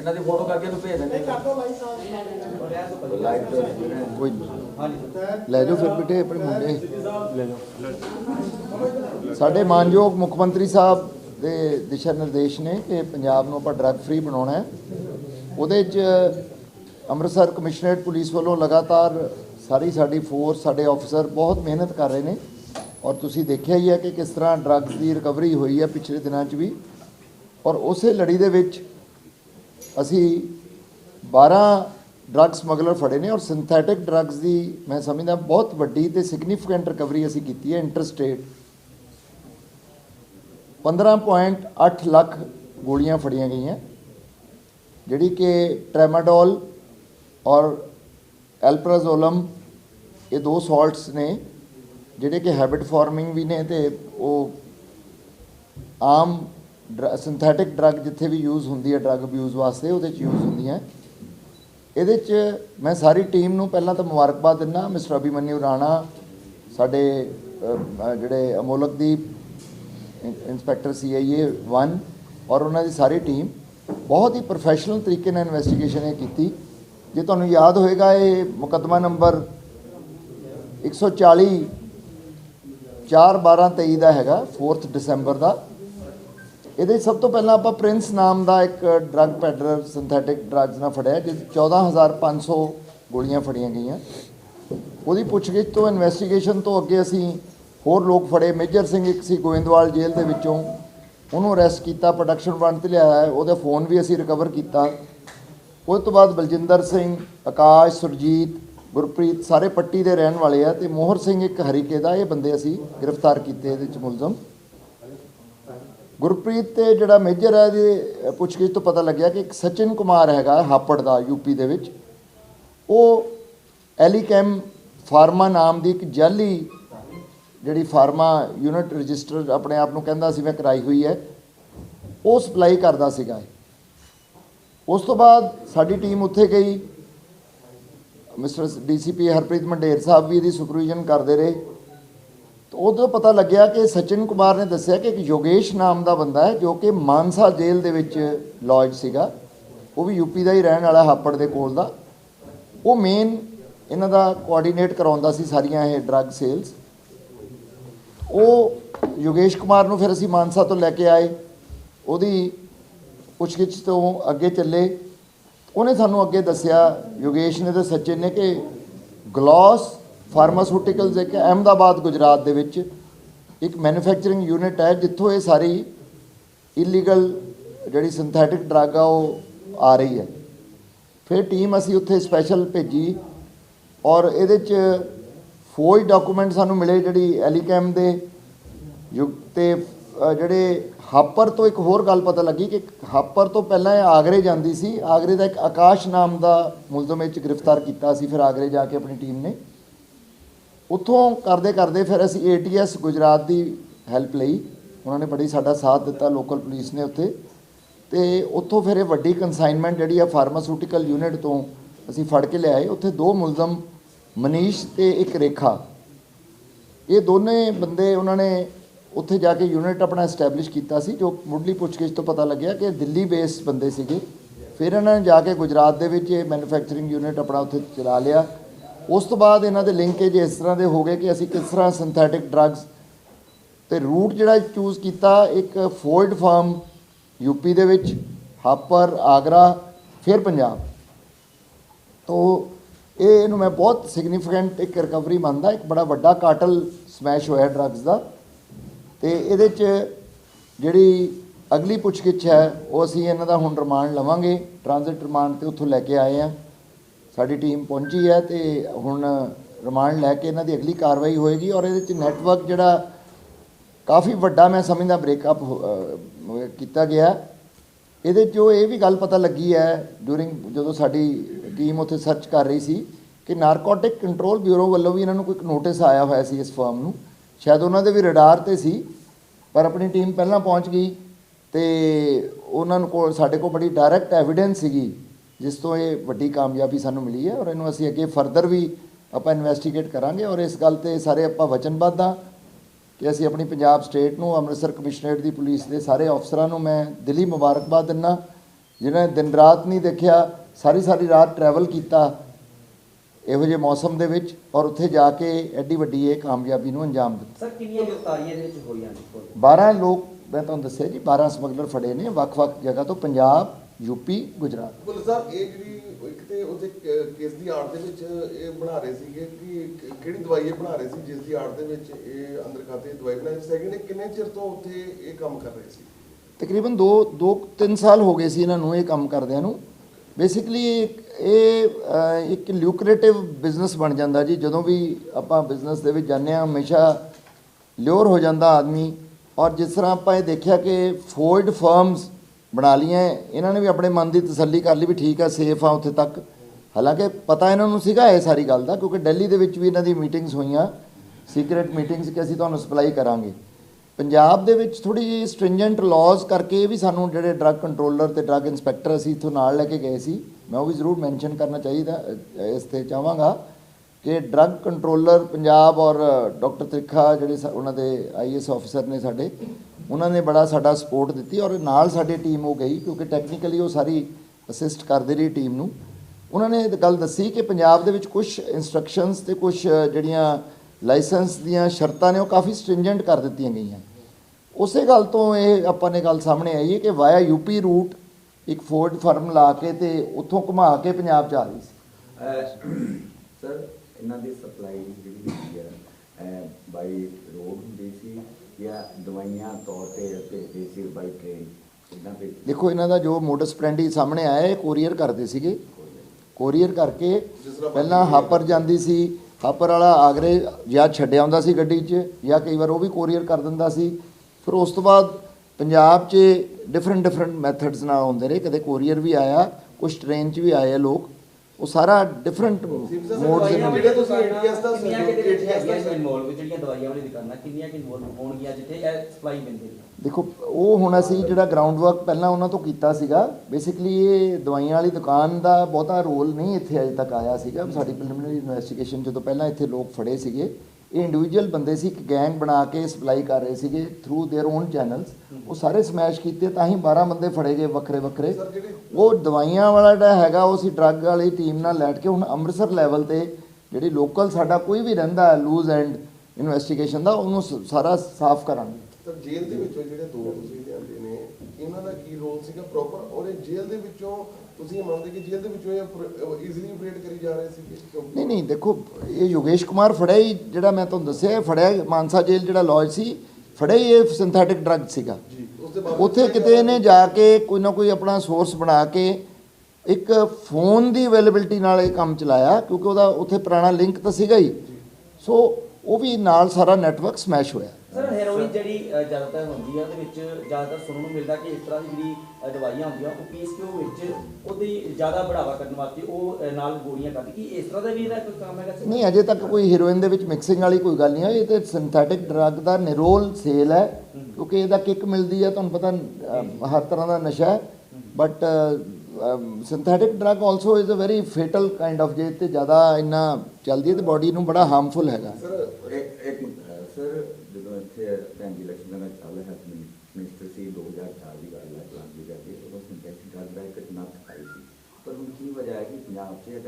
ਇਹਨਾਂ ਦੀ ਫੋਟੋ ਕਰਕੇ ਨੂੰ ਭੇਜ ਦਿੰਦੇ ਕੋਈ ਲੈ ਜਾਓ ਫਿਰ ਬੇਟੇ ਆਪਣੇ ਮੁੰਡੇ। ਲੈ ਜਾਓ। ਸਾਡੇ ਮਾਨਯੋਗ ਮੁੱਖ ਮੰਤਰੀ ਸਾਹਿਬ ਦੇ ਦਿਸ਼ਾ ਨਿਰਦੇਸ਼ ਨੇ ਕਿ ਪੰਜਾਬ ਨੂੰ ਆਪਾਂ ਡਰੱਗ ਫ੍ਰੀ ਬਣਾਉਣਾ ਹੈ। ਉਹਦੇ 'ਚ ਅੰਮ੍ਰਿਤਸਰ ਕਮਿਸ਼ਨਰੇਟ ਪੁਲਿਸ ਵੱਲੋਂ ਲਗਾਤਾਰ ਸਾਰੀ ਸਾਡੀ ਫੋਰਸ ਸਾਡੇ ਅਫਸਰ ਬਹੁਤ ਮਿਹਨਤ ਕਰ ਰਹੇ ਨੇ। ਔਰ ਤੁਸੀਂ ਦੇਖਿਆ ਹੀ ਹੈ ਕਿ ਕਿਸ ਤਰ੍ਹਾਂ ਡਰੱਗਸ ਦੀ ਰਿਕਵਰੀ ਹੋਈ ਹੈ ਪਿਛਲੇ ਦਿਨਾਂ 'ਚ ਵੀ। ਔਰ ਉਸੇ ਲੜੀ ਦੇ ਵਿੱਚ ਅਸੀਂ 12 ਡਰੱਗ ਸਮਗਲਰ ਫੜੇ ਨੇ ਔਰ ਸਿੰਥੈਟਿਕ ਡਰੱਗਸ ਦੀ ਮੈਂ ਸਮਝਦਾ ਬਹੁਤ ਵੱਡੀ ਤੇ ਸਿਗਨੀਫੀਕੈਂਟ ਰਿਕਵਰੀ ਅਸੀਂ ਕੀਤੀ ਹੈ ਇੰਟਰਸਟੇਟ 15.8 ਲੱਖ ਗੋਲੀਆਂ ਫੜੀਆਂ ਗਈਆਂ, ਜਿਹੜੀ ਕਿ ਟ੍ਰੈਮਾਡੋਲ ਔਰ ਐਲਪਰਾਜ਼ੋਲਮ ਇਹ ਦੋ ਸਾਲਟਸ ਨੇ, ਜਿਹੜੇ ਕਿ ਹੈਬਿਟ ਫਾਰਮਿੰਗ ਵੀ ਨੇ ਤੇ ਉਹ ਆਮ ਸਿੰਥੈਟਿਕ ਡਰੱਗ ਜਿੱਥੇ ਵੀ ਯੂਜ਼ ਹੁੰਦੀ ਹੈ ਡਰੱਗ ਅਬਿਊਜ਼ ਵਾਸਤੇ ਉਹਦੇ 'ਚ ਯੂਜ਼ ਹੁੰਦੀਆਂ ਇਹਦੇ 'ਚ ਮੈਂ ਸਾਰੀ ਟੀਮ ਨੂੰ ਪਹਿਲਾਂ ਤਾਂ ਮੁਬਾਰਕਬਾਦ ਦਿੰਦਾ ਮਿਸਟਰ ਅਭਿਮਨਿਊ ਰਾਣਾ ਸਾਡੇ ਅ, ਅ, ਜਿਹੜੇ ਅਮੋਲਕਦੀਪ ਇੰ- ਇੰਸਪੈਕਟਰ ਸੀਆਈਏ 1 ਔਰ ਉਹਨਾਂ ਦੀ ਸਾਰੀ ਟੀਮ ਬਹੁਤ ਹੀ ਪ੍ਰੋਫੈਸ਼ਨਲ ਤਰੀਕੇ ਨਾਲ ਇਨਵੈਸਟੀਗੇਸ਼ਨ ਇਹ ਕੀਤੀ। ਜੇ ਤੁਹਾਨੂੰ ਯਾਦ ਹੋਏਗਾ ਇਹ ਮੁਕੱਦਮਾ ਨੰਬਰ 140 4 12 23 ਦਾ ਹੈਗਾ 4th ਦਸੰਬਰ ਦਾ। ਇਹਦੇ 'ਚ ਸਭ ਤੋਂ ਪਹਿਲਾਂ ਆਪਾਂ ਪ੍ਰਿੰਸ ਨਾਮ ਦਾ ਇੱਕ ਡਰੱਗ ਪੈਡਲਰ ਸਿੰਥੈਟਿਕ ਡਰੱਗਸ ਨਾਲ ਫੜਿਆ ਜਿਸ 'ਚ 14500 ਗੋਲੀਆਂ ਫੜੀਆਂ ਗਈਆਂ। ਉਹਦੀ ਪੁੱਛਗਿੱਛ ਤੋਂ ਇਨਵੈਸਟੀਗੇਸ਼ਨ ਤੋਂ ਅੱਗੇ ਅਸੀਂ ਹੋਰ ਲੋਕ ਫੜੇ। ਮੇਜਰ ਸਿੰਘ ਇੱਕ ਸੀ ਗੋਇੰਦਵਾਲ, ਜੇਲ੍ਹ ਦੇ ਵਿੱਚੋਂ। ਉਹਨੂੰ ਅਰੈਸਟ ਕੀਤਾ ਪ੍ਰੋਡਕਸ਼ਨ ਵਨ ਤੇ ਲਿਆਇਆ ਉਹਦਾ ਫੋਨ ਵੀ ਅਸੀਂ ਰਿਕਵਰ ਕੀਤਾ। ਉਸ ਤੋਂ ਬਾਅਦ ਬਲਜਿੰਦਰ ਸਿੰਘ, ਆਕਾਸ਼, ਸੁਰਜੀਤ, ਗੁਰਪ੍ਰੀਤ ਸਾਰੇ ਪੱਟੀ ਦੇ ਰਹਿਣ ਵਾਲੇ ਆ। ਤੇ ਮੋਹਰ ਸਿੰਘ ਇੱਕ ਹਰੀਕੇ ਦਾ, ਇਹ ਬੰਦੇ ਅਸੀਂ ਗ੍ਰਿਫਤਾਰ ਕੀਤੇ ਇਹਦੇ ਚ ਮੁਲਜ਼ਮ। ਗੁਰਪ੍ਰੀਤ ਤੇ ਜਿਹੜਾ ਮੇਜਰ ਹੈ ਇਹਦੇ ਪੁੱਛਗਿੱਛ ਤੋਂ ਪਤਾ ਲੱਗਿਆ ਕਿ ਇੱਕ ਸਚਿਨ ਕੁਮਾਰ ਹੈਗਾ ਹਾਪੜ ਦਾ ਯੂਪੀ ਦੇ ਵਿੱਚ। ਉਹ ਐਲੀਕੈਮ ਫਾਰਮਾ ਨਾਮ ਦੀ ਇੱਕ ਜਾਲੀ ਜਿਹੜੀ ਫਾਰਮਾ ਯੂਨਿਟ ਰਜਿਸਟਰ ਆਪਣੇ ਆਪ ਨੂੰ ਕਹਿੰਦਾ ਸੀ ਮੈਂ ਕਰਾਈ ਹੋਈ ਹੈ, ਉਹ ਸਪਲਾਈ ਕਰਦਾ ਸੀਗਾ ਉਸ ਤੋਂ ਬਾਅਦ ਸਾਡੀ ਟੀਮ ਉੱਥੇ ਗਈ। ਮਿਸਟਰ ਡੀਸੀਪੀ ਹਰਪ੍ਰੀਤ ਮੰਡੇਰ ਸਾਹਿਬ ਵੀ ਇਹਦੀ ਸੁਪਰਵਿਜ਼ਨ ਕਰਦੇ ਰਹੇ। ਉਦੋਂ ਪਤਾ ਲੱਗਿਆ ਕਿ ਸਚਿਨ ਕੁਮਾਰ ਨੇ ਦੱਸਿਆ ਕਿ ਇੱਕ ਯੋਗੇਸ਼ ਨਾਮ ਦਾ ਬੰਦਾ ਹੈ ਜੋ ਕਿ ਮਾਨਸਾ ਜੇਲ੍ਹ ਦੇ ਵਿੱਚ ਲੌਜ ਸੀਗਾ। ਉਹ ਵੀ ਯੂਪੀ ਦਾ ਹੀ ਰਹਿਣ ਵਾਲਾ, ਹਾਪੜ ਦੇ ਕੋਲ ਦਾ। ਉਹ ਮੇਨ ਇਹਨਾਂ ਦਾ ਕੋਆਰਡੀਨੇਟ ਕਰਾਉਂਦਾ ਸੀ ਸਾਰੀਆਂ ਇਹ ਡਰੱਗ ਸੇਲਸ ਉਹ ਯੋਗੇਸ਼ ਕੁਮਾਰ ਨੂੰ ਫਿਰ ਅਸੀਂ ਮਾਨਸਾ ਤੋਂ ਲੈ ਕੇ ਆਏ। ਉਹਦੀ ਪੁੱਛਗਿੱਛ ਤੋਂ ਅੱਗੇ ਚੱਲੇ। ਉਹਨੇ ਸਾਨੂੰ ਅੱਗੇ ਦੱਸਿਆ, ਯੋਗੇਸ਼ ਨੇ ਤੇ ਸਚਿਨ ਨੇ ਕਿ ਗਲੋਸ ਫਾਰਮਾਸਿਊਟੀਕਲਸ ਇੱਕ ਅਹਿਮਦਾਬਾਦ, ਗੁਜਰਾਤ ਦੇ ਵਿੱਚ ਇੱਕ ਮੈਨੂਫੈਕਚਰਿੰਗ ਯੂਨਿਟ ਹੈ, ਜਿੱਥੋਂ ਇਹ ਸਾਰੀ ਇਲੀਗਲ ਜਿਹੜੀ ਸਿੰਥੈਟਿਕ ਡਰੱਗ ਆ, ਉਹ ਆ ਰਹੀ ਹੈ। ਫਿਰ ਟੀਮ ਅਸੀਂ ਉੱਥੇ ਸਪੈਸ਼ਲ ਭੇਜੀ ਔਰ ਇਹਦੇ ਚ ਫੌਜ ਡਾਕੂਮੈਂਟ ਸਾਨੂੰ ਮਿਲੇ, ਜਿਹੜੀ ਐਲੀਕੈਮ ਦੇ ਯੁੱਗ ਤੇ ਜਿਹੜੇ ਹਾਪਰ ਤੋਂ ਇੱਕ ਹੋਰ ਗੱਲ ਪਤਾ ਲੱਗੀ ਕਿ ਹਾਪਰ ਤੋਂ ਪਹਿਲਾਂ ਇਹ ਆਗਰੇ ਜਾਂਦੀ ਸੀ। ਆਗਰੇ ਦਾ ਇੱਕ ਆਕਾਸ਼ ਨਾਮ ਦਾ ਮੁਲਜ਼ਮ ਇਹ 'ਚ ਗ੍ਰਿਫਤਾਰ ਕੀਤਾ ਸੀ, ਫਿਰ ਆਗਰੇ ਜਾ ਕੇ ਆਪਣੀ ਟੀਮ ਨੇ। ਉੱਥੋਂ ਕਰਦੇ ਕਰਦੇ ਫਿਰ ਅਸੀਂ ਏਟੀਐਸ ਗੁਜਰਾਤ ਦੀ ਹੈਲਪ ਲਈ, ਉਹਨਾਂ ਨੇ ਬੜੀ ਸਾਡਾ ਸਾਥ ਦਿੱਤਾ ਲੋਕਲ ਪੁਲਿਸ ਨੇ ਉੱਥੇ। ਤੇ ਉੱਥੋਂ ਫਿਰ ਇਹ ਵੱਡੀ ਕਨਸਾਈਨਮੈਂਟ ਜਿਹੜੀ ਆ ਫਾਰਮਾਸਿਊਟੀਕਲ ਯੂਨਿਟ ਤੋਂ ਅਸੀਂ ਫੜ ਕੇ ਲਿਆਏ। ਉੱਥੇ ਦੋ ਮੁਲਜ਼ਮ, ਮਨੀਸ਼ ਤੇ ਇੱਕ ਰੇਖਾ। ਇਹ ਦੋਨੇ ਬੰਦੇ ਉਹਨਾਂ ਨੇ ਉੱਥੇ ਜਾ ਕੇ ਯੂਨਿਟ ਆਪਣਾ ਐਸਟੈਬਲਿਸ਼ ਕੀਤਾ ਸੀ, ਜੋ ਮੁੱਢਲੀ ਪੁੱਛਗਿੱਛ ਤੋਂ ਪਤਾ ਲੱਗਿਆ ਕਿ ਦਿੱਲੀ ਬੇਸਡ ਬੰਦੇ ਸੀਗੇ। ਫਿਰ ਇਹਨਾਂ ਨੇ ਜਾ ਕੇ ਗੁਜਰਾਤ ਦੇ ਵਿੱਚ ਇਹ ਮੈਨੂਫੈਕਚਰਿੰਗ ਯੂਨਿਟ ਆਪਣਾ ਉੱਥੇ ਚਲਾ ਲਿਆ। ਉਸ ਤੋਂ ਬਾਅਦ ਇਹਨਾਂ ਦੇ ਲਿੰਕੇਜ ਇਸ ਤਰ੍ਹਾਂ ਦੇ ਹੋ ਗਏ ਕਿ ਅਸੀਂ ਕਿਸ ਤਰ੍ਹਾਂ ਸਿੰਥੈਟਿਕ ਡਰੱਗਸ ਤੇ ਰੂਟ ਜਿਹੜਾ ਚੂਜ਼ ਕੀਤਾ, ਇੱਕ ਫੋਰਡ ਫਾਰਮ ਯੂਪੀ ਦੇ ਵਿੱਚ ਹਾਪਰ ਆਗਰਾ ਫਿਰ ਪੰਜਾਬ। ਤੋਂ ਇਹ ਇਹਨੂੰ ਮੈਂ ਬਹੁਤ ਸਿਗਨੀਫੀਕੈਂਟ ਇੱਕ ਰਿਕਵਰੀ ਮੰਨਦਾ, ਇੱਕ ਬੜਾ ਵੱਡਾ ਕਾਟਲ ਸਮੈਸ਼ ਹੋਇਆ ਡਰੱਗਸ ਦਾ। ਤੇ ਇਹਦੇ ਚ ਜਿਹੜੀ ਅਗਲੀ ਪੁੱਛਗਿੱਛ ਹੈ, ਉਹ ਅਸੀਂ ਇਹਨਾਂ ਦਾ ਹੁਣ ਰਿਮਾਂਡ ਲਵਾਂਗੇ ਟ੍ਰਾਂਜ਼ਿਟ ਰਿਮਾਂਡ ਤੇ ਉੱਥੋਂ ਲੈ ਕੇ ਆਏ ਆ ਸਾਡੀ ਟੀਮ ਪਹੁੰਚੀ ਹੈ ਤੇ ਹੁਣ ਰਿਮਾਂਡ ਲੈ ਕੇ ਇਹਨਾਂ ਦੀ ਅਗਲੀ ਕਾਰਵਾਈ ਹੋਏਗੀ ਔਰ ਇਹਦੇ ਚ ਨੈਟਵਰਕ ਜਿਹੜਾ ਕਾਫੀ ਵੱਡਾ ਮੈਂ ਸਮਝਦਾ ਬ੍ਰੇਕਅਪ ਕੀਤਾ ਗਿਆ। ਇਹਦੇ 'ਚੋਂ ਇਹ ਵੀ ਗੱਲ ਪਤਾ ਲੱਗੀ ਹੈ ਡੂਰਿੰਗ ਜਦੋਂ ਸਾਡੀ ਟੀਮ ਉੱਥੇ ਸਰਚ ਕਰ ਰਹੀ ਸੀ ਕਿ ਨਾਰਕੋਟਿਕ ਕੰਟਰੋਲ ਬਿਊਰੋ ਵੱਲੋਂ ਵੀ ਇਹਨਾਂ ਨੂੰ ਕੋਈ ਨੋਟਿਸ ਆਇਆ ਹੋਇਆ ਸੀ ਇਸ ਫਰਮ ਨੂੰ। ਸ਼ਾਇਦ ਉਹਨਾਂ ਦੇ ਵੀ ਰਡਾਰ ਤੇ ਸੀ, ਪਰ ਆਪਣੀ ਟੀਮ ਪਹਿਲਾਂ ਪਹੁੰਚ ਗਈ ਤੇ ਉਹਨਾਂ ਨੂੰ ਕੋਲ, ਸਾਡੇ ਕੋਲ ਬੜੀ ਡਾਇਰੈਕਟ ਐਵੀਡੈਂਸ ਸੀਗੀ ਜਿਸ ਤੋਂ ਇਹ ਵੱਡੀ ਕਾਮਯਾਬੀ ਸਾਨੂੰ ਮਿਲੀ ਹੈ ਔਰ ਇਹਨੂੰ ਅਸੀਂ ਅੱਗੇ ਫਰਦਰ ਵੀ ਆਪਾਂ ਇਨਵੈਸਟੀਗੇਟ ਕਰਾਂਗੇ ਔਰ ਇਸ ਗੱਲ ਤੇ ਸਾਰੇ ਆਪਾਂ ਵਚਨਬੱਧ ਹਾਂ ਕਿ ਅਸੀਂ ਆਪਣੀ ਪੰਜਾਬ ਸਟੇਟ ਨੂੰ ਅੰਮ੍ਰਿਤਸਰ ਕਮਿਸ਼ਨਰੇਟ ਦੀ ਪੁਲਿਸ ਦੇ ਸਾਰੇ ਅਫਸਰਾਂ ਨੂੰ ਮੈਂ ਦਿਲੀ ਮੁਬਾਰਕਬਾਦ ਦਿੰਦਾ ਜਿਨ੍ਹਾਂ ਨੇ ਦਿਨ ਰਾਤ ਨਹੀਂ ਦੇਖਿਆ ਸਾਰੀ ਸਾਰੀ ਰਾਤ ਟਰੈਵਲ ਕੀਤਾ ਇਹੋ ਜਿਹੇ ਮੌਸਮ ਦੇ ਵਿੱਚ ਔਰ ਉੱਥੇ ਜਾ ਕੇ ਐਡੀ ਵੱਡੀ ਇਹ ਕਾਮਯਾਬੀ ਨੂੰ ਅੰਜਾਮ ਦਿੱਤਾ। ਸਰ ਕਿੰਨੀਆਂ ਗ੍ਰਿਫਤਾਰੀਆਂ ਦੇ ਵਿੱਚ ਹੋਈਆਂ ਨੇ? ਕੋਲ 12 ਲੋਕ ਮੈਂ ਤੁਹਾਨੂੰ ਦੱਸਿਆ ਜੀ 12 ਸਮਗਲਰ ਫੜੇ ਨੇ। ਵੱਖ-ਵੱਖ ਜਗ੍ਹਾ ਤੋਂ ਪੰਜਾਬ ਯੂਪੀ ਗੁਜਰਾਤ। ਪੁਲਿਸ ਸਾਹਿਬ ਇਹ ਜਿਹੜੀ ਇੱਕ ਤੇ ਉਹਦੇ ਕੇਸ ਦੀ ਆੜ ਦੇ ਵਿੱਚ ਇਹ ਬਣਾ ਰਹੇ ਸੀਗੇ ਕਿ ਕਿਹੜੀ ਦਵਾਈ ਇਹ ਬਣਾ ਰਹੇ ਸੀ ਜਿਸ ਦੀ ਆੜ ਦੇ ਵਿੱਚ ਇਹ ਅੰਦਰ ਖਾਤੇ ਦਵਾਈ ਬਣਾਈ ਸੈਕਿੰਡ ਕਿੰਨੇ ਚਿਰ ਤੋਂ ਉੱਥੇ ਇਹ ਕੰਮ ਕਰ ਰਹੇ ਸੀ? ਤਕਰੀਬਨ 2 2 3 ਸਾਲ ਹੋ ਗਏ ਸੀ ਇਹਨਾਂ ਨੂੰ ਇਹ ਕੰਮ ਕਰਦਿਆਂ ਨੂੰ। ਬੇਸਿਕਲੀ ਇਹ ਇੱਕ ਲਿਊਕਰੇਟਿਵ ਬਿਜ਼ਨਸ ਬਣ ਜਾਂਦਾ ਜੀ। ਜਦੋਂ ਵੀ ਆਪਾਂ ਬਿਜ਼ਨਸ ਦੇ ਵਿੱਚ ਜਾਂਦੇ ਹਾਂ ਹਮੇਸ਼ਾ ਲਿਓਰ ਹੋ ਜਾਂਦਾ ਆਦਮੀ। ਔਰ ਜਿਸ ਤਰ੍ਹਾਂ ਆਪਾਂ ਇਹ ਦੇਖਿਆ ਕਿ ਫੋਰਡ ਫਰਮਸ ਬਣਾ ਲਈਆਂ। ਇਹਨਾਂ ਨੇ ਵੀ ਆਪਣੇ ਮਨ ਦੀ ਤਸੱਲੀ ਕਰ ਲਈ ਵੀ ਠੀਕ ਆ ਸੇਫ ਆ ਉੱਥੇ ਤੱਕ। ਹਾਲਾਂਕਿ ਪਤਾ ਇਹਨਾਂ ਨੂੰ ਸੀਗਾ ਇਹ ਸਾਰੀ ਗੱਲ ਦਾ, ਕਿਉਂਕਿ ਦਿੱਲੀ ਦੇ ਵਿੱਚ ਵੀ ਇਹਨਾਂ ਦੀ ਮੀਟਿੰਗਸ ਹੋਈਆਂ। ਸੀਕ੍ਰੀਟ ਮੀਟਿੰਗਸ ਕਿ ਅਸੀਂ ਤੁਹਾਨੂੰ ਸਪਲਾਈ ਕਰਾਂਗੇ। ਪੰਜਾਬ ਦੇ ਵਿੱਚ ਥੋੜੀ ਜਿਹੀ ਸਟ੍ਰਿੰਜੈਂਟ ਲਾਜ਼ ਕਰਕੇ ਵੀ ਸਾਨੂੰ ਜਿਹੜੇ ਡਰੱਗ ਕੰਟਰੋਲਰ ਤੇ ਡਰੱਗ ਇਨਸਪੈਕਟਰ ਅਸੀਂ ਇੱਥੋਂ ਨਾਲ ਲੈ ਕੇ ਗਏ ਸੀ। ਮੈਂ ਉਹ ਵੀ ਜ਼ਰੂਰ ਮੈਂਸ਼ਨ ਕਰਨਾ ਚਾਹੀਦਾ ਇਸ ਤੇ ਚਾਹਾਂਗਾ ਕਿ ਡਰੱਗ ਕੰਟਰੋਲਰ ਪੰਜਾਬ ਔਰ ਡਾਕਟਰ ਤ੍ਰਿਖਾ ਜਿਹੜੇ ਸਾ- ਉਹਨਾਂ ਦੇ ਆਈਐਸ ਆਫੀਸਰ ਨੇ ਸਾਡੇ ਉਹਨਾਂ ਨੇ ਬੜਾ ਸਾਡਾ ਸਪੋਰਟ ਦਿੱਤੀ ਔਰ ਨਾਲ ਸਾਡੀ ਟੀਮ ਉਹ ਗਈ ਕਿਉਂਕਿ ਟੈਕਨੀਕਲੀ ਉਹ ਸਾਰੀ ਅਸਿਸਟ ਕਰਦੇ ਰਹੀ ਟੀਮ ਨੂੰ। ਉਹਨਾਂ ਨੇ ਗੱਲ ਦੱਸੀ ਕਿ ਪੰਜਾਬ ਦੇ ਵਿੱਚ ਕੁਝ ਇਨਸਟਰਕਸ਼ਨਸ ਤੇ ਕੁਝ ਜਿਹੜੀਆਂ ਲਾਇਸੈਂਸ ਦੀਆਂ ਸ਼ਰਤਾਂ ਨੇ ਉਹ ਕਾਫੀ ਸਟ੍ਰਿੰਜੈਂਟ ਕਰ ਦਿੱਤੀਆਂ ਗਈਆਂ। ਉਸੇ ਗੱਲ ਤੋਂ ਇਹ ਆਪਾਂ ਨੇ ਗੱਲ ਸਾਹਮਣੇ ਆਈ ਹੈ ਕਿ ਵਾਇਆ ਯੂਪੀ ਰੂਟ ਇੱਕ ਫੋਰਡ ਫਰਮ ਲਾ ਕੇ ਤੇ ਉੱਥੋਂ ਘੁਮਾ ਕੇ ਪੰਜਾਬ ਚ ਆ ਰਹੀ ਸੀ। ਸਰ, ਇਹਨਾਂ ਦੀ ਸਪਲਾਈ ਜਿਹੜੀ ਹੁੰਦੀ ਹੈ ਬਾਈ ਰੋਡ ਹੁੰਦੀ ਸੀ ਜਾਂ ਦਵਾਈਆਂ ਤੌਰ ਤੇ ਭੇਜਦੇ ਸੀ ਬਾਈ ਟ੍ਰੇਨ ਇਦਾਂ ਭੇਜ ਦੇਖੋ, ਇਹਨਾਂ ਦਾ ਜੋ ਮੋਡਸ ਪ੍ਰੈਂਡੀ ਸਾਹਮਣੇ ਆਇਆ, ਇਹ ਕੋਰੀਅਰ ਕਰਦੇ ਸੀਗੇ। ਕੋਰੀਅਰ ਕਰਕੇ ਪਹਿਲਾਂ ਹਾਪਰ ਜਾਂਦੀ ਸੀ, ਹਾਪਰ ਵਾਲਾ ਆਗਰੇ ਜਾਂ ਛੱਡਿਆ ਆਉਂਦਾ ਸੀ ਗੱਡੀ 'ਚ, ਜਾਂ ਕਈ ਵਾਰ ਉਹ ਵੀ ਕੋਰੀਅਰ ਕਰ ਦਿੰਦਾ ਸੀ। ਫਿਰ ਉਸ ਤੋਂ ਬਾਅਦ ਪੰਜਾਬ 'ਚ ਡਿਫਰੈਂਟ ਡਿਫਰੈਂਟ ਮੈਥਡਸ ਨਾਲ ਆਉਂਦੇ ਰਹੇ। ਕਦੇ ਕੋਰੀਅਰ ਵੀ ਆਇਆ ਕੁਝ ਟ੍ਰੇਨ 'ਚ ਵੀ ਆਏ ਆ ਲੋਕ। ਉਹ ਸਾਰਾ ਡਿਫਰੈਂਟ ਮੋਡਸ ਦੇ ਨਾਲ। ਜਿਹੜੇ ਤੁਸੀਂ ATS ਦਾ ਵਿੱਚ ATS ਦਾ ਇਨਵੋਲਵ ਜਿਹੜੀਆਂ ਦਵਾਈਆਂ ਵਾਲੀ ਦੁਕਾਨਾਂ ਕਿੰਨੀਆਂ ਕਿ ਇਨਵੋਲਵ ਹੋਣਗੀਆਂ ਜਿੱਥੇ ਇਹ ਸਪਲਾਈ ਮਿਲਦੀ ਹੈ? ਦੇਖੋ ਉਹ ਹੁਣ ਅਸੀਂ ਜਿਹੜਾ ਗਰਾਊਂਡ ਵਰਕ ਪਹਿਲਾਂ ਉਹਨਾਂ ਤੋਂ ਕੀਤਾ ਸੀਗਾ ਬੇਸਿਕਲੀ ਇਹ ਦਵਾਈਆਂ ਵਾਲੀ ਦੁਕਾਨ ਦਾ ਬਹੁਤਾ ਰੋਲ ਨਹੀਂ ਇੱਥੇ ਅਜੇ ਤੱਕ ਆਇਆ ਸੀਗਾ। ਸਾਡੀ ਪ੍ਰੀਲਿਮਿਨਰੀ ਇਨਵੈਸਟੀਗੇਸ਼ਨ ਜਦੋਂ ਪਹਿਲਾਂ ਇੱਥੇ ਲੋਕ ਫੜੇ ਸੀਗੇ ਇਹ ਇੰਡੀਵਿਜੂਅਲ ਬੰਦੇ ਸੀ ਇੱਕ ਗੈਂਗ ਬਣਾ ਕੇ ਸਪਲਾਈ ਕਰ ਰਹੇ ਸੀਗੇ ਥਰੂ देयर ਓਨ ਚੈਨਲਸ ਉਹ ਸਾਰੇ ਸਮੈਸ਼ ਕੀਤੇ ਤਾਂ ਹੀ 12 ਬੰਦੇ ਫੜੇ ਗਏ ਵੱਖਰੇ ਵੱਖਰੇ ਸਰ ਜਿਹੜੀ ਉਹ ਦਵਾਈਆਂ ਵਾਲਾ ਜਿਹੜਾ ਹੈਗਾ ਉਹ ਅਸੀਂ ਡਰੱਗ ਵਾਲੀ ਟੀਮ ਨਾਲ ਲੈਟ ਕੇ ਹੁਣ ਅੰਮ੍ਰਿਤਸਰ ਲੈਵਲ ਤੇ ਜਿਹੜੀ ਲੋਕਲ ਸਾਡਾ ਕੋਈ ਵੀ ਰਹਿੰਦਾ ਹੈ ਲੂਜ਼ ਐਂਡ ਇਨਵੈਸਟੀਗੇਸ਼ਨ ਦਾ ਉਹਨੂੰ ਸ- ਸਾਰਾ ਸਾਫ਼ ਕਰਾਂਗੇ ਸਰ ਜੇਲ੍ਹ ਦੇ ਵਿੱਚੋਂ ਜਿਹੜੇ ਦੋ ਤੁਸੀਂ ਲਿਆਂਦੇ ਨੇ ਇਹਨਾਂ ਦਾ ਕੀ ਰੋਲ ਸੀਗਾ ਪ੍ਰੋਪਰ ਔਰ ਇਹ ਜੇਲ੍ਹ ਦੇ ਵਿੱਚੋਂ ਤੁਸੀਂ ਇਹ ਮੰਨਦੇ ਕਿ ਜੇਲ੍ਹ ਦੇ ਵਿੱਚੋਂ ਇਹ ਈਜ਼ੀਲੀ ਆਪਰੇਟ ਕਰੀ ਜਾ ਰਹੇ ਸੀਗੇ? ਨਹੀਂ ਨਹੀਂ ਦੇਖੋ ਇਹ ਯੋਗੇਸ਼ ਕੁਮਾਰ ਫੜਿਆ ਹੀ ਜਿਹੜਾ ਮੈਂ ਤੁਹਾਨੂੰ ਦੱਸਿਆ ਫੜਿਆ ਮਾਨਸਾ ਜੇਲ੍ਹ ਜਿਹੜਾ ਲੌਜ ਸੀ ਫੜਿਆ ਹੀ ਇਹ ਸਿੰਥੈਟਿਕ ਡਰੱਗ ਸੀਗਾ। ਉੱਥੇ ਕਿਤੇ ਇਹਨੇ ਜਾ ਕੇ ਕੋਈ ਨਾ ਕੋਈ ਆਪਣਾ ਸੋਰਸ ਬਣਾ ਕੇ ਇੱਕ ਫੋਨ ਦੀ ਅਵੇਲੇਬਿਲਟੀ ਨਾਲ ਇਹ ਕੰਮ ਚਲਾਇਆ ਕਿਉਂਕਿ ਉਹਦਾ ਉੱਥੇ ਪੁਰਾਣਾ ਲਿੰਕ ਤਾਂ ਸੀਗਾ ਹੀ। ਸੋ ਉਹ ਵੀ ਨਾਲ ਸਾਰਾ ਨੈਟਵਰਕ ਸਮੈਸ਼ ਹੋਇਆ। ਸਰ ਹੈਰੋਇਨ ਜਿਹੜੀ ਜ਼ਿਆਦਾਤਰ ਹੁੰਦੀ ਹੈ ਉਹਦੇ ਵਿੱਚ ਜ਼ਿਆਦਾਤਰ ਸੁਣਨ ਨੂੰ ਮਿਲਦਾ ਕਿ ਇਸ ਤਰ੍ਹਾਂ ਦੀ ਜਿਹੜੀ ਦਵਾਈਆਂ ਹੁੰਦੀਆਂ ਉਹ ਪੀਐਸਕਿਊ ਵਿੱਚ ਉਹਦੀ ਜ਼ਿਆਦਾ ਬੜਾਵਾ ਕਰਨ ਵਾਸਤੇ ਉਹ ਨਾਲ ਗੋਲੀਆਂ ਕਰਦੀ ਕਿ ਇਸ ਤਰ੍ਹਾਂ ਦਾ ਵੀ ਇਹਦਾ ਕੋਈ ਕੰਮ ਹੈਗਾ? ਨਹੀਂ ਅਜੇ ਤੱਕ ਕੋਈ ਹੀਰੋਇਨ ਦੇ ਵਿੱਚ ਮਿਕਸਿੰਗ ਵਾਲੀ ਕੋਈ ਗੱਲ ਨਹੀਂ ਹੈ ਇਹ ਤੇ ਸਿੰਥੈਟਿਕ ਡਰੱਗ ਦਾ ਨਿਰੋਲ ਸੇਲ ਹੈ ਕਿਉਂਕਿ ਇਹਦਾ ਕਿੱਕ ਮਿਲਦੀ ਹੈ ਤੁਹਾਨੂੰ ਪਤਾ ਹਰ ਤਰ੍ਹਾਂ ਦਾ ਨਸ਼ਾ ਹੈ। But synthetic drug also is a very fatal kind of ਜੇ ਤੇ ਜ਼ਿਆਦਾ ਇੰਨਾ ਚੱਲਦੀ ਹੈ ਤੇ ਬਾਡੀ ਨੂੰ ਬੜਾ ਹਾਰਮਫੁਲ ਹੈਗਾ। ਸਰ ਇੱਕ ਇੱਕ ਮਿੰਟ, ਅਹ ਸਰ ਜਦੋਂ ਇੱਥੇ ਭੈਣ ਦੀ ਇਲੈਕਸ਼ਨ ਦਾ ਚੱਲ ਰਿਹਾ ਸੀ ਮਿਨਿਸਟਰ ਸੀ 2004 ਦੀ ਗੱਲ ਹੈ ਪਲਾਨ ਦੀ ਜਾਂਦੀ ਉਦੋਂ ਸਿੰਥੈਟਿਕ ਡਰੱਗ ਦਾ ਇੱਕ ਨੱਥ ਆਈ ਸੀ ਪਰ ਹੁਣ ਕੀ ਵਜ੍ਹਾ ਹੈ ਕਿ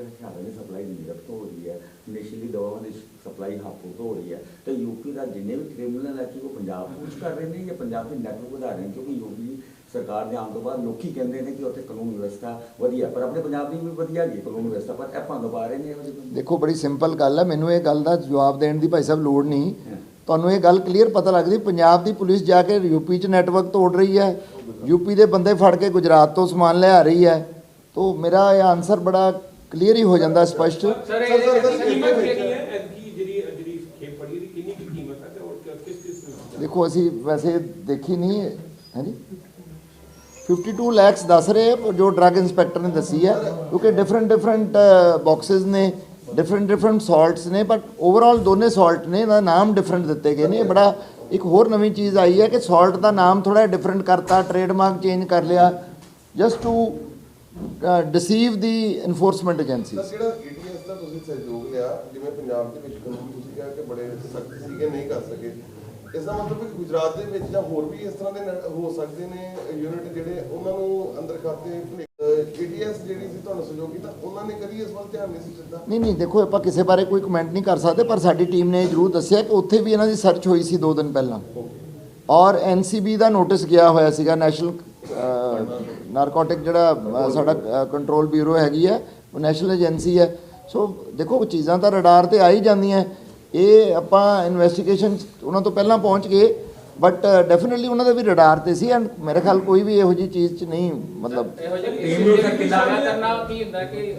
'ਚ ਅਗਰ ਹਥਿਆਰਾਂ ਦੀ ਸਪਲਾਈ ਨਿਰਤ ਹੋ ਰਹੀ ਹੈ ਨਸ਼ੀਲੀ ਦਵਾਵਾਂ ਦੀ ਸਪਲਾਈ ਹਾਪੂ ਤੋਂ ਹੋ ਰਹੀ ਹੈ ਤੇ ਯੂਪੀ ਦਾ ਜਿੰਨੇ ਵੀ ਕ੍ਰਿਮੀਨਲ ਹੈ ਕਿ ਉਹ ਪੰਜਾਬ ਪੁੱਛ ਕਰ ਰਹੇ ਨੇ ਜਾਂ ਪੰਜਾਬ ਦੇ ਨੈਟਵਰਕ ਵਧਾ ਰਹੇ ਨੇ? ਕਿਉਂਕਿ ਯੂਪੀ ਸਰਕਾਰ ਦੇ ਆਉਣ ਤੋਂ ਬਾਅਦ ਲੋਕੀ ਕਹਿੰਦੇ ਨੇ ਕਿ ਉੱਥੇ ਕਾਨੂੰਨ ਵਿਵਸਥਾ ਵਧੀਆ ਪਰ ਆਪਣੇ ਪੰਜਾਬ ਦੀ ਵੀ ਵਧੀਆ ਗਈ ਕਾਨੂੰਨ ਵਿਵਸਥਾ ਪਰ ਇਹ ਭੰਗ ਪਾ ਰਹੇ ਨੇ। ਦੇਖੋ ਬੜੀ ਸਿੰਪਲ ਗੱਲ ਹੈ ਮੈਨੂੰ ਇਹ ਗੱਲ ਦਾ ਜਵਾਬ ਦੇਣ ਦੀ ਭਾਈ ਸਾਹਿਬ ਲੋੜ ਨਹੀਂ। ਤੁਹਾਨੂੰ ਇਹ ਗੱਲ ਕਲੀਅਰ ਪਤਾ ਲੱਗਦੀ ਪੰਜਾਬ ਦੀ ਪੁਲਿਸ ਜਾ ਕੇ ਯੂਪੀ 'ਚ ਨੈਟਵਰਕ ਤੋੜ ਰਹੀ ਹੈ। ਯੂਪੀ ਦੇ ਬੰਦੇ ਫੜ ਕੇ ਗੁਜਰਾਤ ਤੋਂ ਸਮਾਨ ਲਿਆ ਰਹੀ ਹੈ। ਤੋਂ ਮੇਰਾ ਇਹ ਆਨਸਰ ਬੜਾ ਕਲੀਅਰ ਹੀ ਹੋ ਜਾਂਦਾ ਸਪਸ਼ਟ। ਸਰ ਸਰ, ਇਹ ਸਰ, ਸਰ, ਕੀਮਤ ਕੀਮਤ ਕਿੰਨੀ ਹੈ ਐਤਕੀ ਜਿਹੜੀ ਜਿਹੜੀ ਖੇਪ ਫੜੀ ਦੀ ਕਿੰਨੀ ਕੀ ਕੀਮਤ ਹੈ ਤੇ ਔਰ ਕਿਸ ਕਿਸ ਕਿਸ ਦੇਖੋ ਅਸੀਂ ਵੈਸੇ ਦੇਖੀ ਨਹੀਂ ਹੈ ਹਾਂਜੀ 52 ਲੈਕਸ ਦੱਸ ਰਹੇ ਆ, ਜੋ ਡਰੱਗ ਇੰਸਪੈਕਟਰ ਨੇ ਦੱਸੀ ਹੈ ਕਿਉਂਕਿ ਡਿਫਰੈਂਟ ਡਿਫਰੈਂਟ ਬਾਕਸਸ ਨੇ ਡਿਫਰੈਂਟ ਡਿਫਰੈਂਟ ਸਾਲਟਸ ਨੇ ਬਟ ਓਵਰਆਲ ਦੋਨੇ ਸਾਲਟ ਨੇ ਇਹਦਾ ਨਾਮ ਡਿਫਰੈਂਟ ਦਿੱਤੇ ਗਏ ਨੇ। ਇਹ ਬੜਾ ਇੱਕ ਹੋਰ ਨਵੀਂ ਚੀਜ਼ ਆਈ ਹੈ ਕਿ ਸਾਲਟ ਦਾ ਨਾਮ ਥੋੜਾ ਡਿਫਰੈਂਟ ਕਰਤਾ ਟ੍ਰੇਡਮਾਰਕ ਚੇਂਜ ਕਰ ਲਿਆ। Just to deceive the enforcement agencies sir ਜਿਹੜਾ ਏਟੀਐਸ ਦਾ ਤੁਸੀਂ ਸਹਿਯੋਗ ਲਿਆ ਜਿਵੇਂ ਪੰਜਾਬ ਦੇ ਵਿੱਚ ਕਾਨੂੰਨ ਤੁਸੀਂ ਕਿਹਾ ਕਿ ਬੜੇ ਸਖਤ ਸੀਗੇ ਨਹੀਂ ਕਰ ਸਕੇ। ਇਸ ਦਾ ਮਤਲਬ ਕਿ ਗੁਜਰਾਤ ਦੇ ਵਿੱਚ ਜਾਂ ਹੋਰ ਵੀ ਇਸ ਤਰ੍ਹਾਂ ਦੇ ਹੋ ਸਕਦੇ ਨੇ ਯੂਨਿਟ ਜਿਹੜੇ ਉਹਨਾਂ ਨੂੰ ਅੰਦਰ ਖਾਤੇ ਏਡੀਐਸ ਜਿਹੜੀ ਸੀ ਤੁਹਾਨੂੰ ਸਹਿਯੋਗੀ ਤਾਂ ਉਹਨਾਂ ਨੇ ਕਦੀ ਇਸ ਵੱਲ ਧਿਆਨ ਨਹੀਂ ਸੀ ਦਿੱਤਾ? ਨਹੀਂ ਨਹੀਂ ਦੇਖੋ ਆਪਾਂ ਕਿਸੇ ਬਾਰੇ ਕੋਈ ਕਮੈਂਟ ਨਹੀਂ ਕਰ ਸਕਦੇ ਪਰ ਸਾਡੀ ਟੀਮ ਨੇ ਜ਼ਰੂਰ ਦੱਸਿਆ ਕਿ ਉੱਥੇ ਵੀ ਇਹਨਾਂ ਦੀ ਸਰਚ ਹੋਈ ਸੀ 2 ਦਿਨ ਪਹਿਲਾਂ। ਔਰ ਐਨਸੀਬੀ ਦਾ ਨੋਟਿਸ ਗਿਆ ਹੋਇਆ ਸੀਗਾ ਨੈਸ਼ਨਲ ਨਾਰਕੋਟਿਕ ਜਿਹੜਾ ਸਾਡਾ ਕੰਟਰੋਲ ਬਿਊਰੋ ਹੈਗੀ ਹੈ ਉਹ ਨੈਸ਼ਨਲ ਏਜੰਸੀ ਹੈ। ਸੋ ਦੇਖੋ ਚੀਜ਼ਾਂ ਤਾਂ ਰਡਾਰ ਤੇ ਆ ਹੀ ਜਾਂਦੀਆਂ। ਇਹ ਆਪਾਂ ਇਨਵੈਸਟੀਗੇਸ਼ਨ ਉਹਨਾਂ ਤੋਂ ਪਹਿਲਾਂ ਪਹੁੰਚ ਗਏ ਬਟ ਡੈਫੀਨਿਟਲੀ ਉਹਨਾਂ ਦਾ ਵੀ ਰਡਾਰ ਤੇ ਸੀ ਐਂਡ ਮੇਰੇ ਖਿਆਲ ਕੋਈ ਵੀ ਇਹੋ ਜਿਹੀ ਚੀਜ਼ 'ਚ ਨਹੀਂ ਮਤਲਬ ਇਹੋ ਜਿਹੇ ਟੀਮ ਨੂੰ ਕਿੰਨਾ- ਕਰਨਾ ਕੀ ਹੁੰਦਾ ਕਿ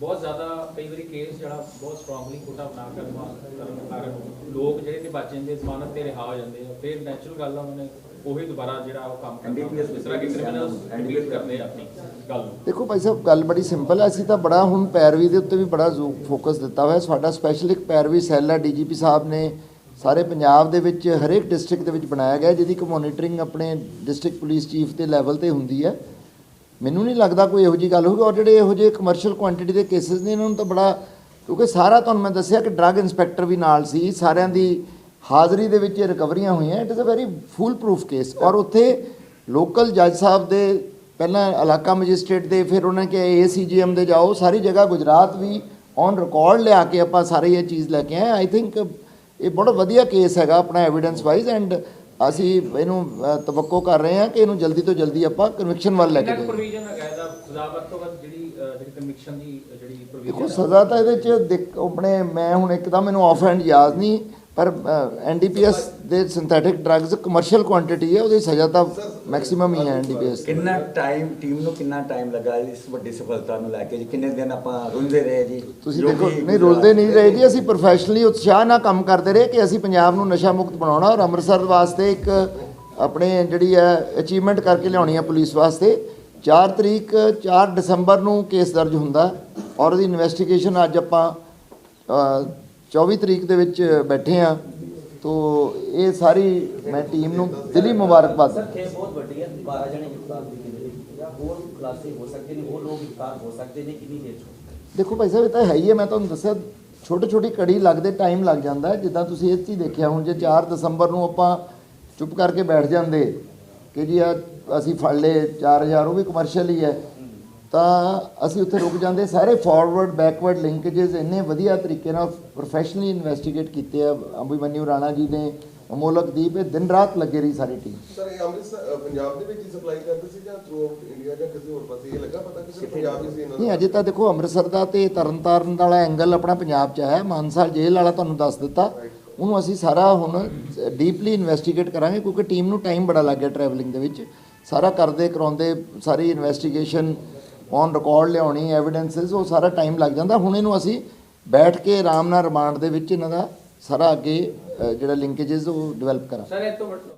ਬਹੁਤ ਜ਼ਿਆਦਾ ਕਈ ਵਾਰੀ ਕੇਸ ਜਿਹੜਾ ਬਹੁਤ ਸਟਰੋਂਗਲੀ ਕੋਟਾ ਬਣਾ ਕਰਨ ਕਰਨ ਕਾਰਨ ਲੋਕ ਜਿਹੜੇ ਤੇ ਬਚ ਜਾਂਦੇ ਜ਼ਮਾਨਤ ਤੇ ਰਿਹਾ ਹੋ ਜਾਂਦੇ ਆ। ਫਿਰ ਨੈਚੁਰਲ ਗੱਲ ਆ ਉਹਨਾਂ ਨੇ ਉਹੀ ਦੁਬਾਰਾ ਜਿਹੜਾ ਉਹ ਕੰਮ NDPS ਇਸ ਤਰ੍ਹਾਂ ਕਿ ਕ੍ਰਿਮੀਨਲਸ ਐਂਡੀਪੀਐਸ ਕਰਦੇ ਆ ਆਪਣੀ ਗੱਲ ਨੂੰ। ਦੇਖੋ ਭਾਈ ਸਾਹਿਬ ਗੱਲ ਬੜੀ ਸਿੰਪਲ ਹੈ ਅਸੀਂ ਤਾਂ ਬੜਾ ਹੁਣ ਪੈਰਵੀ ਦੇ ਉੱਤੇ ਵੀ ਬੜਾ ਫੋਕਸ ਦਿੱਤਾ ਹੋਇਆ। ਸਾਡਾ ਸਪੈਸ਼ਲ ਇੱਕ ਪੈਰਵੀ ਸੈੱਲ ਹੈ ਡੀਜੀਪੀ ਸਾਹਿਬ ਨੇ ਸਾਰੇ ਪੰਜਾਬ ਦੇ ਵਿੱਚ ਹਰੇਕ ਡਿਸਟ੍ਰਿਕਟ ਦੇ ਵਿੱਚ ਬਣਾਇਆ ਗਿਆ ਜਿਹਦੀ ਕਿ ਮੋਨੀਟਰਿੰਗ ਆਪਣੇ ਡਿਸਟ੍ਰਿਕਟ ਪੁਲਿਸ ਚੀਫ ਦੇ ਲੈਵਲ ਤੇ ਹੁੰਦੀ ਹੈ। ਮੈਨੂੰ ਨਹੀਂ ਲੱਗਦਾ ਕੋਈ ਇਹੋ ਜੀ ਗੱਲ ਹੋਊਗੀ। ਔਰ ਜਿਹੜੇ ਇਹੋ ਜਿਹੇ ਕਮਰਸ਼ੀਅਲ ਕੁਆਂਟੀਟੀ ਦੇ ਕੇਸਿਸ ਨੇ, ਇਹਨਾਂ ਨੂੰ ਤਾਂ ਬੜਾ ਕਿਉਂਕਿ ਸਾਰਾ ਤੁਹਾਨੂੰ ਮੈਂ ਦੱਸਿਆ ਕਿ ਡਰੱਗ ਇਨਸਪੈਕਟਰ ਵੀ ਨਾਲ ਸੀ, ਸਾਰਿਆਂ ਦੀ ਹਾਜ਼ਰੀ ਦੇ ਵਿੱਚ ਇਹ ਰਿਕਵਰੀਆਂ ਹੋਈਆਂ। It is a very foolproof case ਔਰ ਉੱਥੇ ਲੋਕਲ ਜੱਜ ਸਾਹਿਬ ਦੇ ਪਹਿਲਾਂ ਇਲਾਕਾ ਮੈਜਿਸਟ੍ਰੇਟ ਦੇ, ਫਿਰ ਉਹਨਾਂ ਨੇ ਕੇ ਏਸੀਜੀਐਮ ਦੇ ਜਾਓ। ਸਾਰੀ ਜਗ੍ਹਾ ਗੁਜਰਾਤ ਵੀ ਔਨ ਰਿਕਾਰਡ ਲਿਆ ਕੇ ਆਪਾਂ ਸਾਰੇ ਇਹ ਚੀਜ਼ ਲੈ ਕੇ ਆਏ। ਆਈ ਥਿੰਕ ਇਹ ਬੜਾ ਵਧੀਆ ਕੇਸ ਹੈਗਾ ਆਪਣਾ ਐਵੀਡੈਂਸ ਵਾਈਜ਼ ਐਂਡ ਅਸੀਂ ਇਹਨੂੰ ਤਵੱਕੋ ਕਰ ਰਹੇ ਹਾਂ ਕਿ ਇਹਨੂੰ ਜਲਦੀ ਤੋਂ ਜਲਦੀ ਆਪਾਂ ਕਨਵਿਕਸ਼ਨ ਵੱਲ ਲੈ ਕੇ ਜਾਈਏ। ਪ੍ਰੋਵੀਜ਼ਨ ਇਹਦਾ ਸਜ਼ਾ ਵੱਧ ਤੋਂ ਵੱਧ ਜਿਹੜੀ ਜਿਹੜੀ ਕਨਵਿਕਸ਼ਨ ਦੀ ਜਿਹੜੀ ਦੇਖੋ ਪ੍ਰੋਵੀਜ਼ਨ ਸਜ਼ਾ ਤਾਂ ਇਹਦੇ ਚ ਦੇਖ ਆਪਣੇ ਮੈਂ ਹੁਣ ਇੱਕਦਮ ਮੈਨੂੰ ਆਫ ਹੈਂਡ ਯਾਦ ਨਹੀਂ ਪਰ ਐਨਡੀਪੀਐਸ ਦੇ ਸਿੰਥੈਟਿਕ ਡਰੱਗਸ ਕਮਰਸ਼ੀਅਲ ਕੁਆਂਟੀਟੀ ਹੈ ਉਹਦੀ ਸਜ਼ਾ ਤਾਂ ਮੈਕਸਿਮਮ ਹੀ ਹੈ ਐਨਡੀਪੀਐਸ ਕਿੰਨਾ ਟਾਈਮ ਟੀਮ ਨੂੰ ਕਿੰਨਾ ਟਾਈਮ ਲੱਗਾ ਇਸ ਵੱਡੀ ਸਫਲਤਾ ਨੂੰ ਲੈ ਕੇ ਜੀ? ਕਿੰਨੇ ਦਿਨ ਆਪਾਂ ਰੁੰਝਦੇ ਰਹੇ ਜੀ? ਤੁਸੀਂ ਦੇਖੋ ਨਹੀਂ ਰੁਲਦੇ ਨਹੀਂ ਰਹੇ ਜੀ ਅਸੀਂ ਪ੍ਰੋਫੈਸ਼ਨਲੀ ਉਤਸ਼ਾਹ ਨਾਲ ਕੰਮ ਕਰਦੇ ਰਹੇ ਕਿ ਅਸੀਂ ਪੰਜਾਬ ਨੂੰ ਨਸ਼ਾ ਮੁਕਤ ਬਣਾਉਣਾ ਔਰ ਅੰਮ੍ਰਿਤਸਰ ਵਾਸਤੇ ਇੱਕ ਆਪਣੇ ਜਿਹੜੀ ਹੈ ਅਚੀਵਮੈਂਟ ਕਰਕੇ ਲਿਆਉਣੀ ਹੈ ਪੁਲਿਸ ਵਾਸਤੇ। 4 ਤਰੀਕ 4 ਦਸੰਬਰ ਨੂੰ ਕੇਸ ਦਰਜ ਹੁੰਦਾ ਔਰ ਉਹਦੀ ਇਨਵੈਸਟੀਗੇਸ਼ਨ ਅੱਜ ਆਪਾਂ 24 ਤਰੀਕ ਦੇ ਵਿੱਚ ਬੈਠੇ ਆ ਤੋ ਇਹ ਸਾਰੀ ਮੈਂ ਟੀਮ ਨੂੰ ਦਿਲੀ ਮੁਬਾਰਕਬਾਦ। ਸਰ ਬਹੁਤ ਵੱਡੀ ਹੈ। 12 ਜਣੇ ਕੀਤੇ ਗਏ ਜਾਂ ਹੋਰ ਖੁਲਾਸੇ ਹੋ ਸਕਦੇ ਨੇ ਹੋਰ ਲੋਕ ਗ੍ਰਿਫਤਾਰ ਹੋ ਸਕਦੇ ਨੇ ਕਿੰਨੀ ਦੇਰ ਚ ਦੇਖੋ ਭਾਈ ਸਾਹਿਬ ਇਹ ਤਾਂ ਹੈ ਹੀ ਹੈ। ਮੈਂ ਤੁਹਾਨੂੰ ਦੱਸਿਆ ਛੋਟੀ ਛੋਟੀ ਕੜੀ ਲੱਗਦੇ ਟਾਈਮ ਲੱਗ ਜਾਂਦਾ ਜਿੱਦਾਂ ਤੁਸੀਂ ਇਹ 'ਚ ਹੀ ਦੇਖਿਆ ਹੁਣ ਜੇ 4 ਦਸੰਬਰ ਨੂੰ ਆਪਾਂ ਚੁੱਪ ਕਰਕੇ ਬੈਠ ਜਾਂਦੇ ਕਿ ਜੀ ਆ ਅਸੀਂ ਫੜ ਲਏ 4000 ਉਹ ਵੀ ਕਮਰਸ਼ੀਅਲ ਹੀ ਹੈ। ਤਾਂ ਅਸੀਂ ਉੱਥੇ ਰੁਕ ਜਾਂਦੇ ਸਾਰੇ ਫਾਰਵਰਡ ਬੈਕਵਰਡ ਲਿੰਕੇजेस ਇੰਨੇ ਵਧੀਆ ਤਰੀਕੇ ਨਾਲ ਪ੍ਰੋਫੈਸ਼ਨਲੀ ਇਨਵੈਸਟੀਗੇਟ ਕੀਤੇ ਆ। ਅਭਿਮਨਿਊ ਰਾਣਾ ਜੀ ਨੇ ਅਮੋਲਕ ਦੀਪ ਇਹ ਦਿਨ ਰਾਤ ਲੱਗੇ ਰਹੀ ਸਾਰੀ ਟੀਮ ਸਰ ਇਹ ਅੰਮ੍ਰਿਤਸਰ ਪੰਜਾਬ ਦੇ ਵਿੱਚ ਹੀ ਸਪਲਾਈ ਕਰਦੇ ਸੀ ਜਾਂ ਥਰੂ ਇੰਡੀਆ ਜਾਂ ਕਿਸੇ ਹੋਰ ਪਾਸੇ? ਇਹ ਲੱਗਾ ਪਤਾ ਕਿ ਸਿਰਫ ਪੰਜਾਬ ਹੀ ਸੀ ਇਹਨਾਂ ਨਹੀਂ ਅਜੇ ਤਾਂ ਦੇਖੋ ਅੰਮ੍ਰਿਤਸਰ ਦਾ ਤੇ ਤਰਨਤਾਰਨ ਵਾਲਾ ਐਂਗਲ ਆਪਣਾ ਪੰਜਾਬ 'ਚ ਹੈ। ਮਾਨਸਾ ਜੇਲ੍ਹ ਵਾਲਾ ਤੁਹਾਨੂੰ ਦੱਸ ਦਿੱਤਾ। ਉਹਨੂੰ ਅਸੀਂ ਸਾਰਾ ਹੁਣ ਡੀਪਲੀ ਇਨਵੈਸਟੀਗੇਟ ਕਰਾਂਗੇ ਕਿਉਂਕਿ ਟੀਮ ਨੂੰ ਟਾਈਮ ਬੜਾ ਲੱਗ ਗਿਆ ਟਰੈਵਲਿੰਗ ਦੇ ਵਿੱਚ। ਸਾਰਾ ਕਰਦੇ ਕਰਾਉਂਦੇ ਸਾਰੀ ਇਨਵੈਸਟੀਗੇਸ਼ਨ ਔਨ ਰਿਕਾਰਡ ਲਿਆਉਣੀ ਐਵੀਡੈਂਸਸ ਉਹ ਸਾਰਾ ਟਾਈਮ ਲੱਗ ਜਾਂਦਾ। ਹੁਣ ਇਹਨੂੰ ਅਸੀਂ ਬੈਠ ਕੇ ਆਰਾਮ ਨਾਲ ਰਿਮਾਂਡ ਦੇ ਵਿੱਚ ਇਹਨਾਂ ਦਾ ਸਾਰਾ ਅੱਗੇ ਜਿਹੜਾ ਲਿੰਕੇजेस ਉਹ ਡਿਵੈਲਪ ਕਰਾਂ ਸਰ ਇਹ ਤੋਂ